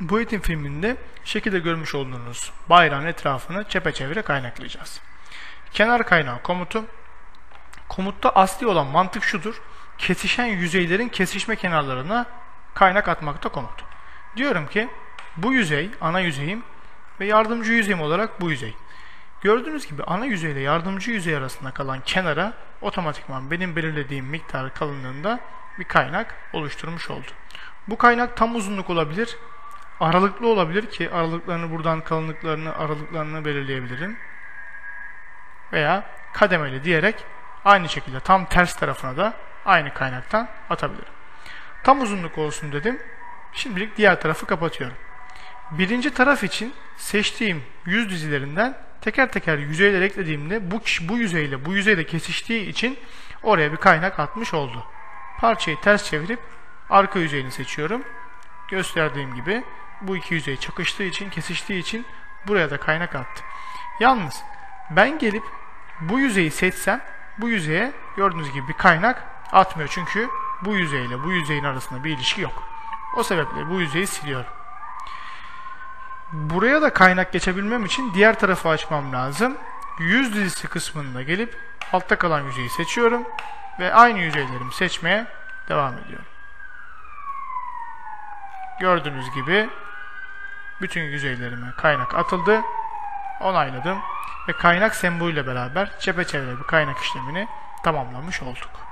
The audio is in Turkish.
Bu eğitim filminde şekilde görmüş olduğunuz bayrağın etrafını çepeçevre kaynaklayacağız. Kenar kaynağı komutu. Komutta asli olan mantık şudur. Kesişen yüzeylerin kesişme kenarlarına kaynak atmakta komut. Diyorum ki bu yüzey ana yüzeyim ve yardımcı yüzeyim olarak bu yüzey. Gördüğünüz gibi ana yüzey ile yardımcı yüzey arasında kalan kenara otomatikman benim belirlediğim miktar kalınlığında bir kaynak oluşturmuş oldu. Bu kaynak tam uzunluk olabilir, aralıklı olabilir ki aralıklarını buradan kalınlıklarını, aralıklarını belirleyebilirim. Veya kademeli diyerek aynı şekilde tam ters tarafına da aynı kaynaktan atabilirim. Tam uzunluk olsun dedim. Şimdilik diğer tarafı kapatıyorum. Birinci taraf için seçtiğim yüz dizilerinden teker teker yüzeyler eklediğimde bu, bu yüzeyle bu yüzeyle kesiştiği için oraya bir kaynak atmış oldu. Parçayı ters çevirip arka yüzeyini seçiyorum. Gösterdiğim gibi bu iki yüzey çakıştığı için, kesiştiği için buraya da kaynak attı. Yalnız ben gelip bu yüzeyi seçsem bu yüzeye gördüğünüz gibi bir kaynak atmıyor. Çünkü bu yüzeyle bu yüzeyin arasında bir ilişki yok. O sebeple bu yüzeyi siliyorum. Buraya da kaynak geçebilmem için diğer tarafı açmam lazım. Yüz dizisi kısmında gelip altta kalan yüzeyi seçiyorum ve aynı yüzeylerimi seçmeye devam ediyorum. Gördüğünüz gibi bütün yüzeylerime kaynak atıldı. Onayladım ve kaynak sembolüyle beraber çepeçevre bir kaynak işlemini tamamlamış olduk.